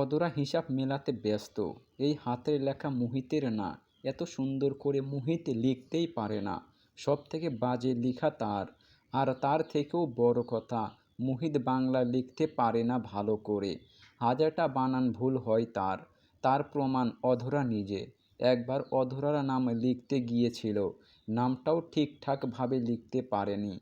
অদরা হিসাব মেলাতে ব্যস্ত। এই হাতের লেখা মুহিতের না, এত সুন্দর করে মুহিত লিখতেই পারে না। সব থেকে বাজে লেখা তার, আর তার থেকেও বড় কথা, মুহিত বাংলা লিখতে পারে না ভালো করে। হাজারটা বানান ভুল হয় তার তার প্রমাণ অধরা নিজে। একবার অধরার নাম লিখতে গিয়েছিল, নামটাও ঠিকঠাকভাবে লিখতে পারেনি।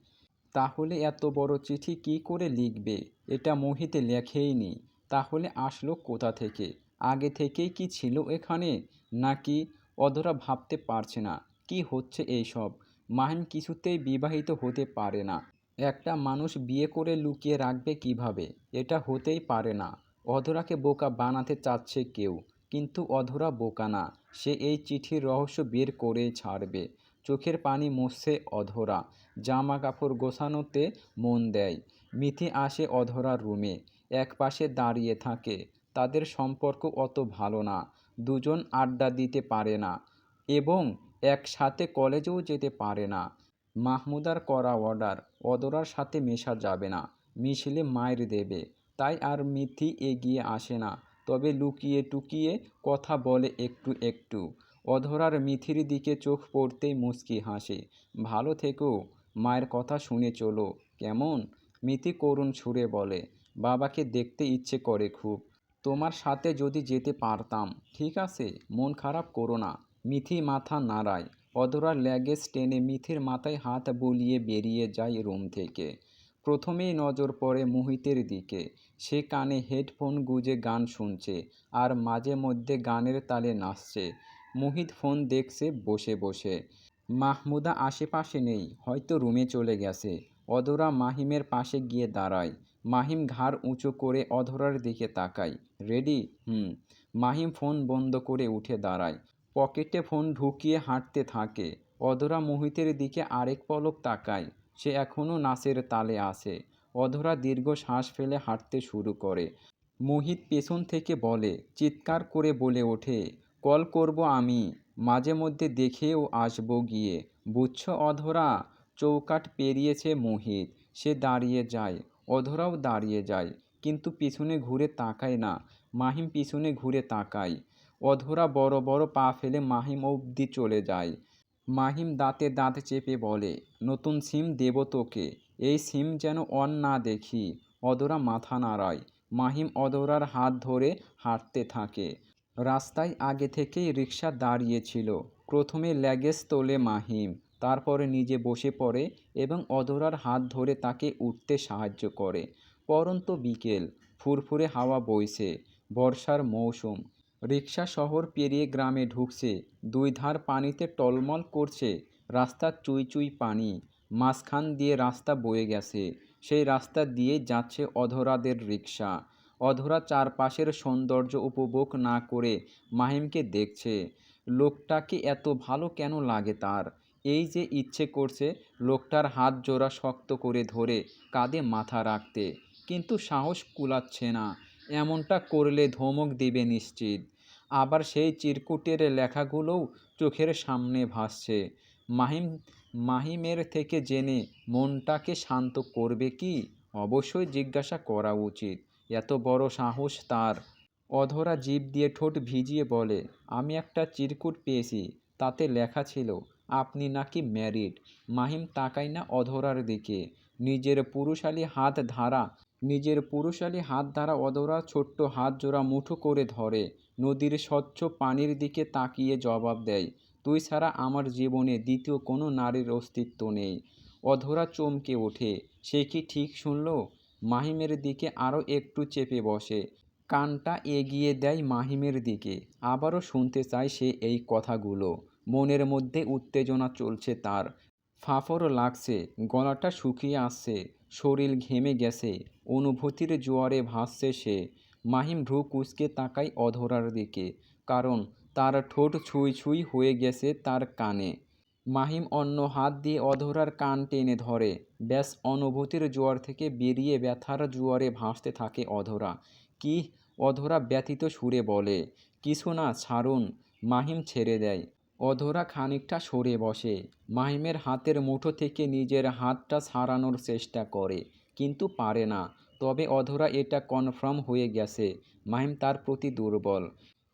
তাহলে এত বড় চিঠি কি করে লিখবে? এটা মোহিতে লেখেইনি তাহলে আসলো কোথা থেকে? আগে থেকেই কি ছিল এখানে? নাকি অধরা ভাবতে পারছে না, কি হচ্ছে এইসব? মাহিম কিছুতেই বিবাহিত হতে পারে না। একটা মানুষ বিয়ে করে লুকিয়ে রাখবে কীভাবে? এটা হতেই পারে না। অধরাকে বোকা বানাতে চাচ্ছে কেউ, কিন্তু অধরা বোকা না। সে এই চিঠির রহস্য বের করেই ছাড়বে। চোখের পানি মুছছে অধরা। জামা কাপড় গোছানোতে মন দেয়। মিথি আসে অধরার রুমে। এক পাশে দাঁড়িয়ে থাকে। তাদের সম্পর্ক অত ভালো না, দুজন আড্ডা দিতে পারে না এবং একসাথে কলেজেও যেতে পারে না। মাহমুদার করা অর্ডার অদরার সাথে মেশা যাবে না, মিশলে মায়ের দেবে, তাই আর মিথি এগিয়ে আসে না। তবে লুকিয়ে টুকিয়ে কথা বলে একটু একটু। অধরার মিথির দিকে চোখ পড়তেই মুচকি হাসে, ভালো থেকো, মায়ের কথা শুনে চলো, কেমন? মিথি করুণ সুরে বলে বাবাকে দেখতে ইচ্ছে করে খুব। তোমার সাথে যদি যেতে পারতাম, ঠিক আছে? মন খারাপ করো না। মিথি মাথা নাড়ায়। অধরার ল্যাগেজ টেনে মিথির মাথায় হাত বুলিয়ে বেরিয়ে যায় রুম থেকে। প্রথমেই নজর পড়ে মোহিতের দিকে। সে কানে হেডফোন গুজে গান শুনছে আর মাঝে মধ্যে গানের তালে নাচছে। মোহিত ফোন দেখছে বসে বসে। মাহমুদা আশেপাশে নেই, হয়তো রুমে চলে গেছে। অধরা মাহিমের পাশে গিয়ে দাঁড়ায়। মাহিম ঘাড় উঁচু করে অধরার দিকে তাকায়। রেডি, হুম। মাহিম ফোন বন্ধ করে উঠে দাঁড়ায়। পকেটে ফোন ঢুকিয়ে হাঁটতে থাকে। অধরা মোহিতের দিকে আরেক পলক তাকায়। সে এখনও নাচের তালে আসে অধরা দীর্ঘ শ্বাস ফেলে হাঁটতে শুরু করে। মোহিত পেছন থেকে বলে, চিৎকার করে বলে ওঠে, কল করব আমি। মাঝে মধ্যে দেখেও আসব গিয়ে। বুঝছ অধরা চৌকাট পেরিয়েছে মোহিত। সে দাঁড়িয়ে যায়। অধরাও দাঁড়িয়ে যায়, কিন্তু পিছনে ঘুরে তাকায় না, মাহিম পিছনে ঘুরে তাকায়। অধরা বড় বড় পা ফেলে মাহিম অবধি চলে যায়। মাহিম দাঁতে দাঁত চেপে বলে, নতুন সিম দেব তোকে, এই সিম যেন অন না দেখি। অধরা মাথা নাড়ায়। মাহিম অধরার হাত ধরে হাঁটতে থাকে। রাস্তায় আগে থেকেই রিক্সা দাঁড়িয়েছিল প্রথমে ল্যাগেজ তোলে মাহিম। তারপরে নিজে বসে পড়ে এবং অধরার হাত ধরে তাকে উঠতে সাহায্য করে। পরন্ত বিকেল, ফুরফুরে হাওয়া বইছে, বর্ষার মৌসুম। রিক্সা শহর পেরিয়ে গ্রামে ঢুকছে, দুই ধার পানিতে টলমল করছে রাস্তার চুই চুই পানি, মাঝখান দিয়ে রাস্তা বয়ে গেছে, সেই রাস্তা দিয়ে যাচ্ছে অধরাদের রিক্সা অধরা চারপাশের সৌন্দর্য উপভোগ না করে মাহিমকে দেখছে, লোকটাকে এত ভালো কেন লাগে তার? এই যে ইচ্ছে করছে লোকটার হাত জোড়া শক্ত করে ধরে কাঁধে মাথা রাখতে, কিন্তু সাহস কুলাচ্ছে না। এমনটা করলে ধমক দিবে নিশ্চিত। আবার সেই চিরকুটের লেখাগুলোও চোখের সামনে ভাসছে। মাহিম, মাহিমের থেকে জেনে মনটাকে শান্ত করবে কি? অবশ্যই জিজ্ঞাসা করা উচিত। এত বড় সাহস তার। অধরা জীব দিয়ে ঠোঁট ভিজিয়ে বলে, আমি একটা চিরকুট পেয়েছি, তাতে লেখা ছিল আপনি নাকি ম্যারিড মাহিম তাকাই না অধরার দিকে। নিজের পুরুষালী হাত ধারা, নিজের পুরুষালী হাত ধারা অধরা ছোট্ট হাত জোড়া মুঠো করে ধরে। নদীর স্বচ্ছ পানির দিকে তাকিয়ে জবাব দেয়, তুই ছাড়া আমার জীবনে দ্বিতীয় কোনো নারীর অস্তিত্ব নেই। অধরা চমকে ওঠে, সে কি ঠিক শুনল? মাহিমের দিকে আরও একটু চেপে বসে। কানটা এগিয়ে দেয় মাহিমের দিকে। আবারও শুনতে চায় সে এই কথাগুলো। মনের মধ্যে উত্তেজনা চলছে তার। ফাফরও লাগছে, গলাটা শুকিয়ে আসছে, শরীর ঘেমে গেছে, অনুভূতির জোয়ারে ভাসছে সে। মাহিম ভ্রু কুচকে তাকায় অধরার দিকে, কারণ তার ঠোঁট ছুঁই ছুঁই হয়ে গেছে তার কানে। মাহিম অন্য হাত দিয়ে অধরার কান টেনে ধরে। ব্যাস, অনুভূতির জোয়ার থেকে বেরিয়ে ব্যথার জোয়ারে ভাসতে থাকে অধরা। কি, অধরা ব্যথিত সুরে বলে, কিছু না, ছাড়ুন, মাহিম ছেড়ে দেয়। অধরা খানিকটা সরে বসে। মাহিমের হাতের মুঠো থেকে নিজের হাতটা সারানোর চেষ্টা করে, কিন্তু পারে না। তবে অধরা এটা কনফার্ম হয়ে গেছে। মাহিম তার প্রতি দুর্বল।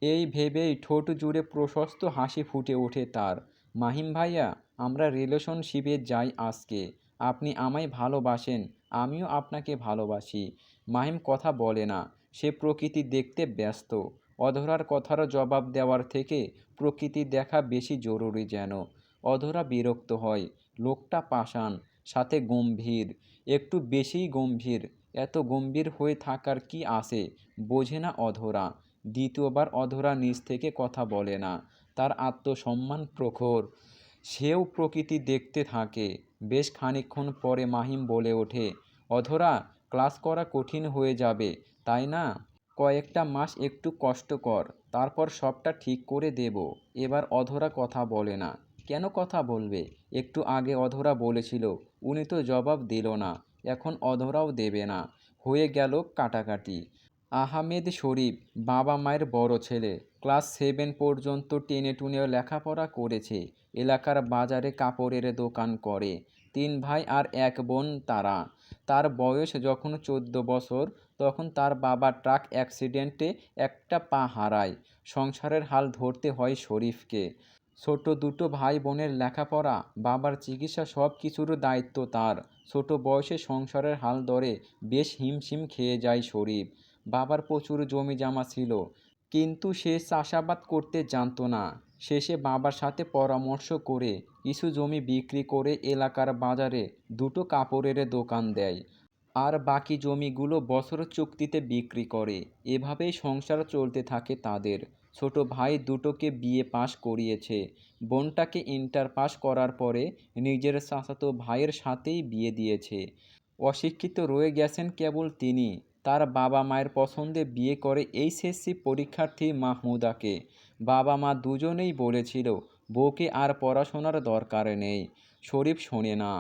এই ভেবেই ঠোঁট জুড়ে প্রশস্ত হাসি ফুটে ওঠে তার। মাহিম ভাইয়া, আমরা রিলেশনশিপে যাই আজকে। আপনি আমায় ভালোবাসেন, আমিও আপনাকে ভালোবাসি। মাহিম কথা বলে না। সে প্রকৃতি দেখতে ব্যস্ত। অধরার কথার জবাব দেওয়ার থেকে প্রকৃতি দেখা বেশি জরুরি যেন। অধরা বিরক্ত হয়, লোকটা পাষাণ, সাথে গম্ভীর, একটু বেশিই গম্ভীর, এত গম্ভীর হয়ে থাকার কি আছে? বোঝে না অধরা। দ্বিতীয়বার অধরা নিজ থেকে কথা বলে না। তার আত্মসম্মান প্রখর। সেও প্রকৃতি দেখতে থাকে। বেশ খানিকক্ষণ পরে মাহিম বলে ওঠে, অধরা, ক্লাস করা কঠিন হয়ে যাবে, তাই না? কয়েকটা মাস একটু কষ্ট কর, তারপর সবটা ঠিক করে দেব। এবার অধরা কথা বলে না। কেন কথা বলবে? একটু আগে অধরা বলেছিল, উনি তো জবাব দিল না, এখন অধরাও দেবে না। হয়ে গেল কাটাকাটি। আহমেদ শরীফ, বাবা মায়ের বড় ছেলে, ক্লাস সেভেন পর্যন্ত টেনে টুনে লেখাপড়া করেছে, এলাকার বাজারে কাপড়ের দোকান করে। তিন ভাই আর এক বোন তারা। তার বয়স যখন চোদ্দ বছর তখন তার বাবা ট্রাক অ্যাক্সিডেন্টে একটা পা হারায়। সংসারের হাল ধরতে হয় শরীফকে। ছোট দুটো ভাই বোনের লেখাপড়া, বাবার চিকিৎসা সব কিছুর দায়িত্ব তার। ছোট বয়সে সংসারের হাল ধরে বেশ হিমশিম খেয়ে যায় শরীফ। বাবার প্রচুর জমি জমা ছিল, কিন্তু সে চাষাবাদ করতে জানতো না। শেষে বাবার সাথে পরামর্শ করে কিছু জমি বিক্রি করে এলাকার বাজারে দুটো কাপড়ের দোকান দেয়। আর বাকি জমিগুলো বছর চুক্তিতে বিক্রি করে। এভাবেই সংসার চলতে থাকে তাদের। ছোট ভাই দুটোকে বিয়ে পাশ করিয়েছে। বোনটাকে ইন্টার পাস করার পরে নিজের চাচাতো ভাইয়ের সাথেই বিয়ে দিয়েছে। অশিক্ষিত রয়ে গেছেন কেবল তিনি। তার বাবা মায়ের পছন্দে বিয়ে করে এইচএসসি পরীক্ষার্থী মাহমুদাকে। বাবা মা দুজনেই বলেছিল, বউকে আর পড়াশোনার দরকার নেই। শরীফ শোনে না।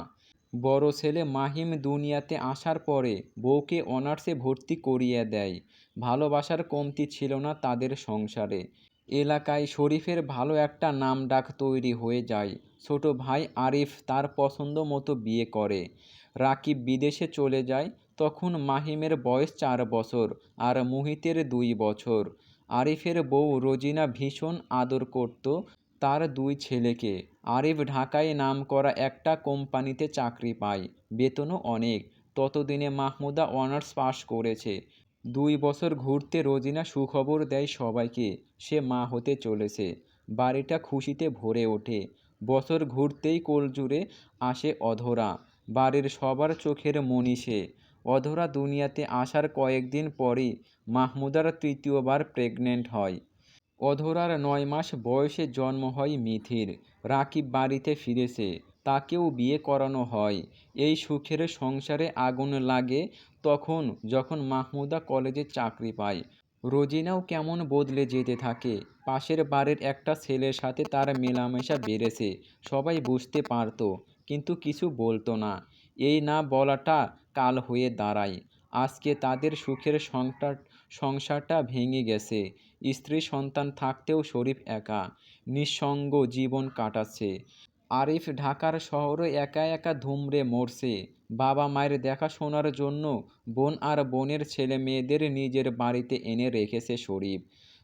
বড় ছেলে মাহিম দুনিয়াতে আসার পরে বউকে অনার্সে ভর্তি করিয়ে দেয়। ভালোবাসার কমতি ছিল না তাদের সংসারে। এলাকায় শরীফের ভালো একটা নাম ডাক তৈরি হয়ে যায়। ছোট ভাই আরিফ তার পছন্দ মতো বিয়ে করে। রাকিব বিদেশে চলে যায়। তখন মাহিমের বয়স চার বছর আর মুহিতের দুই বছর। আরিফের বউ রোজিনা ভীষণ আদর করত তার দুই ছেলেকে। আরিফ ঢাকায় নাম করা একটা কোম্পানিতে চাকরি পায়। বেতনও অনেক। ততদিনে মাহমুদা অনার্স পাশ করেছে। দুই বছর ঘুরতে রোজিনা সুখবর দেয় সবাইকে। সে মা হতে চলেছে। বাড়িটা খুশিতে ভরে ওঠে। বছর ঘুরতেই কোলজুড়ে আসে অধরা। বাড়ির সবার চোখের মণি সে। অধরা দুনিয়াতে আসার কয়েকদিন পরই মাহমুদার তৃতীয়বার প্রেগনেন্ট হয়। অধরার নয় মাস বয়সে জন্ম হয় মিথির। রাকিব বাড়িতে ফিরেছে। তাকেও বিয়ে করানো হয়। এই সুখের সংসারে আগুন লাগে তখন যখন মাহমুদা কলেজে চাকরি পায়। রোজিনাও কেমন বদলে যেতে থাকে। পাশের বাড়ির একটা ছেলের সাথে তার মেলামেশা বেড়েছে। সবাই বুঝতে পারতো, কিন্তু কিছু বলতো না। এই না বলাটা কাল হয়ে দাঁড়ায়। আজকে তাদের সুখের সংসার, সংসারটা ভেঙে গেছে। স্ত্রী সন্তান থাকতেও শরীফ একা, নিঃসঙ্গ জীবন কাটাচ্ছে। আরিফ ঢাকার শহরে একা একা ধুমড়ে মরছে। বাবা মায়ের দেখাশোনার জন্য বোন আর বোনের ছেলে মেয়েদের নিজের বাড়িতে এনে রেখেছে শরীফ।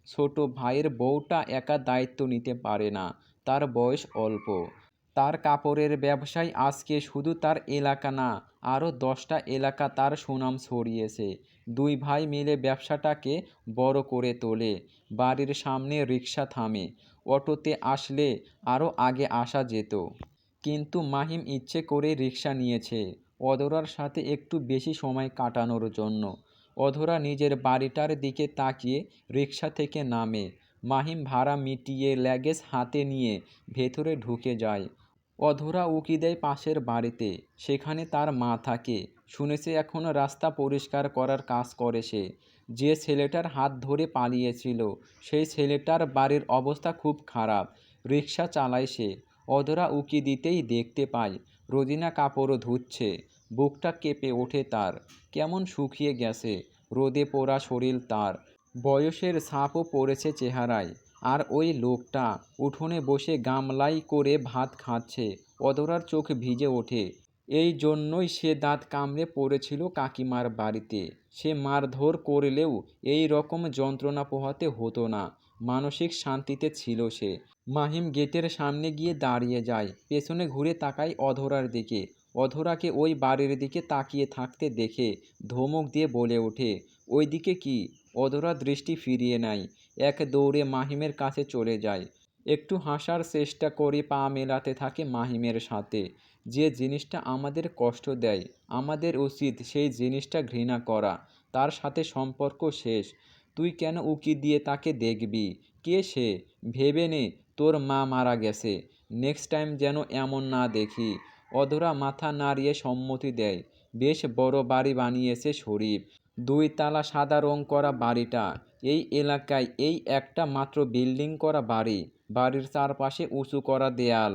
ছোট ভাইয়ের বউটা একা দায়িত্ব নিতে পারে না, তার বয়স অল্প। তার কাপড়ের ব্যবসায় আজকে শুধু তার এলাকা না, আরও দশটা এলাকা তার সুনাম ছড়িয়েছে। দুই ভাই মিলে ব্যবসাটাকে বড় করে তোলে। বাড়ির সামনে রিক্সা থামে। অটোতে আসলে আরও আগে আসা যেত। কিন্তু মাহিম ইচ্ছে করে রিক্সা নিয়েছে। অধরার সাথে একটু বেশি সময় কাটানোর জন্য। অধরা নিজের বাড়িটার দিকে তাকিয়ে রিক্সা থেকে নামে। মাহিম ভাড়া মিটিয়ে ল্যাগেজ হাতে নিয়ে ভেতরে ঢুকে যায়। অধরা উকি দেয় পাশের বাড়িতে, সেখানে তার মা থাকে। শুনেছে এখনও রাস্তা পরিষ্কার করার কাজ করে সে। যে ছেলেটার হাত ধরে পালিয়েছিল, সেই ছেলেটার বাড়ির অবস্থা খুব খারাপ। রিক্সা চালায় সে। অধরা উকি দিতেই দেখতে পায়, রোজিনা কাপড়ও ধুচ্ছে। বুকটা কেঁপে ওঠে তার। কেমন শুকিয়ে গেছে, রোদে পোড়া শরীর তার। বয়সের ছাপও পড়েছে চেহারায়। আর ওই লোকটা উঠোনে বসে গামলাই করে ভাত খাচ্ছে, অধরার চোখ ভিজে ওঠে। এই জন্যই সে দাঁত কামড়ে পড়েছিল কাকিমার বাড়িতে। সে মারধর করলেও এই রকম যন্ত্রণা পোহাতে হতো না, মানসিক শান্তিতে ছিল সে। মাহিম গেটের সামনে গিয়ে দাঁড়িয়ে যায়, পেছনে ঘুরে তাকায় অধরার দিকে। অধরাকে ওই বাড়ির দিকে তাকিয়ে থাকতে দেখে ধমক দিয়ে বলে ওঠে ওই দিকে কি? অধরা দৃষ্টি ফিরিয়ে নেয়। এক দৌড়ে মাহিমের কাছে চলে যায়। একটু হাসার চেষ্টা করে পা মেলাতে থাকে মাহিমের সাথে। যে জিনিসটা আমাদের কষ্ট দেয়, আমাদের উচিত সেই জিনিসটা ঘৃণা করা। তার সাথে সম্পর্ক শেষ। তুই কেন উকি দিয়ে তাকে দেখবি? কে সে? ভেবে নে, তোর মা মারা গেছে। নেক্সট টাইম যেন এমন না দেখি। অধরা মাথা নাড়িয়ে সম্মতি দেয়। বেশ বড় বাড়ি বানিয়েছে শরীফ। দুই তালা সাদা রং করা বাড়িটা, এই এলাকায় এই একটা মাত্র বিল্ডিং করা বাড়ি, বাড়ির চারপাশে উঁচু করা দেয়াল।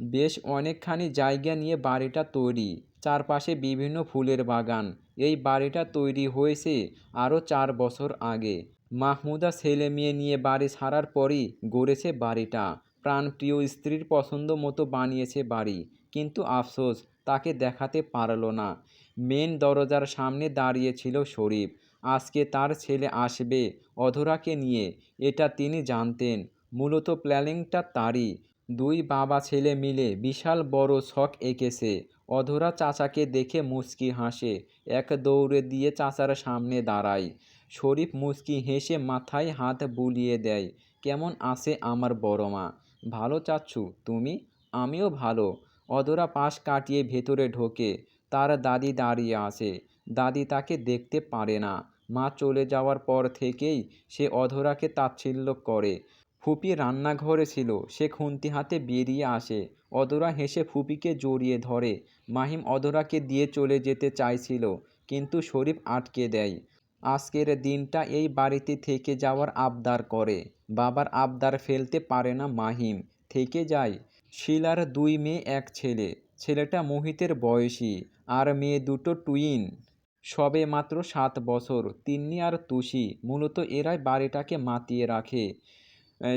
বেশ অনেকখানি জায়গা নিয়ে বাড়িটা তৈরি, চারপাশে বিভিন্ন ফুলের বাগান। এই বাড়িটা তৈরি হয়েছে আরও চার বছর আগে। মাহমুদা ছেলে মেয়ে নিয়ে বাড়ি ছাড়ার পরই গড়েছে বাড়িটা। প্রাণপ্রিয় স্ত্রীর পছন্দ মতো বানিয়েছে বাড়ি, কিন্তু আফসোস তাকে দেখাতে পারল না। মেন দরজার সামনে দাঁড়িয়েছিল শরীফ। আজকে তার ছেলে আসবে অধরাকে নিয়ে, এটা তিনি জানতেন। মূলত প্ল্যানিংটা তারই। দুই বাবা ছেলে মিলে বিশাল বড় ছক এঁকেছে। অধরা চাচাকে দেখে মুচকি হাসে, এক দৌড়ে দিয়ে চাচার সামনে দাঁড়ায়। শরীফ মুচকি হেসে মাথায় হাত বুলিয়ে দেয়, কেমন আছে আমার বড় মা? ভালো চাচ্ছু? তুমি? আমিও ভালো। অধরা পাশ কাটিয়ে ভেতরে ঢোকে। তার দাদি দাঁড়িয়ে আছে। দাদি তাকে দেখতে পারে না। মা চলে যাওয়ার পর থেকেই সে অধরাকে তাচ্ছিল্য করে। ফুপি রান্নাঘরে ছিল। সে খুন্তি হাতে বেরিয়ে আসে। অধরা হেসে ফুপিকে জড়িয়ে ধরে। মাহিম অধরাকে দিয়ে চলে যেতে চাইছিল, কিন্তু শরীফ আটকে দেয়। আজকের দিনটা এই বাড়িতে থেকে যাওয়ার আবদার করে। বাবার আবদার ফেলতে পারে না মাহিম। থেকে যায় শিলার দুই মেয়ে, এক ছেলে। ছেলেটা মোহিতের বয়সী, আর মেয়ে দুটো টুইন। সবে মাত্র সাত বছর। তিন্নি আর তুষি মূলত এরাই বাড়িটাকে মাতিয়ে রাখে।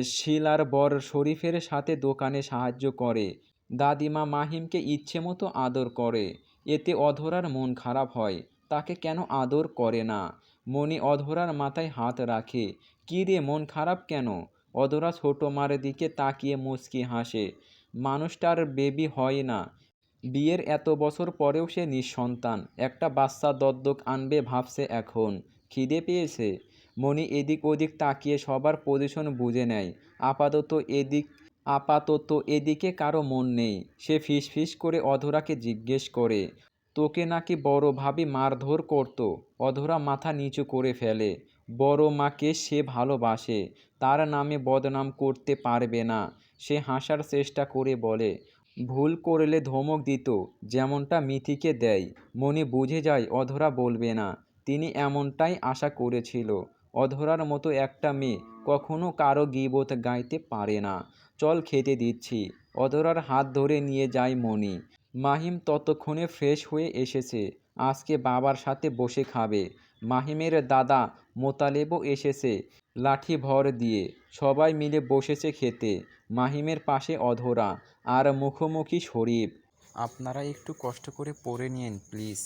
শিলার বর শরীফের সাথে দোকানে সাহায্য করে। দাদিমা মাহিমকে ইচ্ছে মতো আদর করে। এতে অধরার মন খারাপ হয়। তাকে কেন আদর করে না? মনি অধরার মাথায় হাত রাখে। কী রে, মন খারাপ কেন? অধরা ছোটো মার দিকে তাকিয়ে মুচকি হাসে। মানুষটার বেবি হয় না। বিয়ের এত বছর পরেও সে নিঃসন্তান। একটা বাচ্চা দদ্দক আনবে ভাবছে এখন। খিদে পেয়েছে। মণি এদিক ওদিক তাকিয়ে সবার পজিশন বুঝে নেয়। আপাতত এদিক, আপাতত এদিকে কারও মন নেই। সে ফিস ফিস করে অধরাকে জিজ্ঞেস করে, তোকে নাকি বড় ভাবি মারধর করতো? অধরা মাথা নিচু করে ফেলে। বড় মাকে সে ভালোবাসে। তার নামে বদনাম করতে পারবে না। সে হাসার চেষ্টা করে বলে, ভুল করলে ধমক দিত, যেমনটা মিথিকে দেয়। মনে বুঝে যায়, অধরা বলবে না। তিনি এমনটাই আশা করেছিল। অধরার মতো একটা মেয়ে কখনো কারও গিবত গাইতে পারে না। চল খেতে দিচ্ছি অধরার হাত ধরে নিয়ে যায় মণি। মাহিম ততক্ষণে ফ্রেশ হয়ে এসেছে। আজকে বাবার সাথে বসে খাবে। মাহিমের দাদা মোতালেবও এসেছে। লাঠি ভর দিয়ে সবাই মিলে বসেছে খেতে। মাহিমের পাশে অধরা আর মুখোমুখি শরীফ। আপনারা একটু কষ্ট করে পড়ে নিন প্লিজ।